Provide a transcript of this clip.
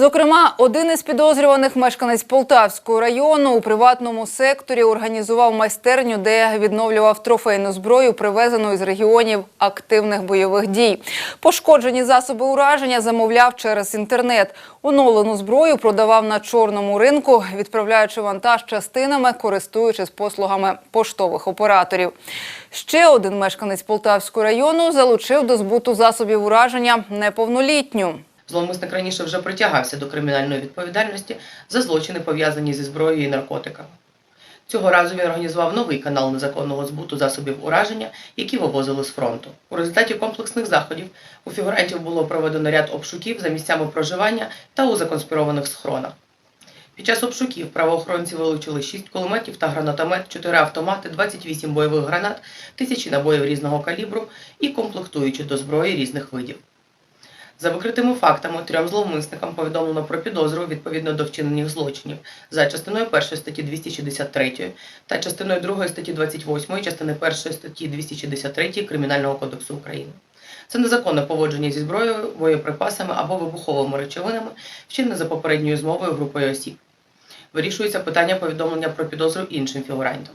Зокрема, один із підозрюваних мешканець Полтавського району у приватному секторі організував майстерню, де відновлював трофейну зброю, привезену із регіонів активних бойових дій. Пошкоджені засоби ураження замовляв через інтернет. Оновлену зброю продавав на чорному ринку, відправляючи вантаж частинами, користуючись послугами поштових операторів. Ще один мешканець Полтавського району залучив до збуту засобів ураження неповнолітню. Зловмисник раніше вже притягався до кримінальної відповідальності за злочини, пов'язані зі зброєю і наркотиками. Цього разу він організував новий канал незаконного збуту засобів ураження, які вивозили з фронту. У результаті комплексних заходів у фігурантів було проведено ряд обшуків за місцями проживання та у законспірованих схронах. Під час обшуків правоохоронці вилучили 6 кулеметів та гранатомет, 4 автомати, 28 бойових гранат, тисячі набоїв різного калібру і комплектуючі до зброї різних видів. За викритими фактами трьом зловмисникам повідомлено про підозру відповідно до вчинених злочинів за частиною 1 статті 263 та частиною 2 статті 28 частини 1 статті 263 Кримінального кодексу України. Це незаконне поводження зі зброєю, боєприпасами або вибуховими речовинами, вчинене за попередньою змовою групою осіб. Вирішується питання повідомлення про підозру іншим фігурантам.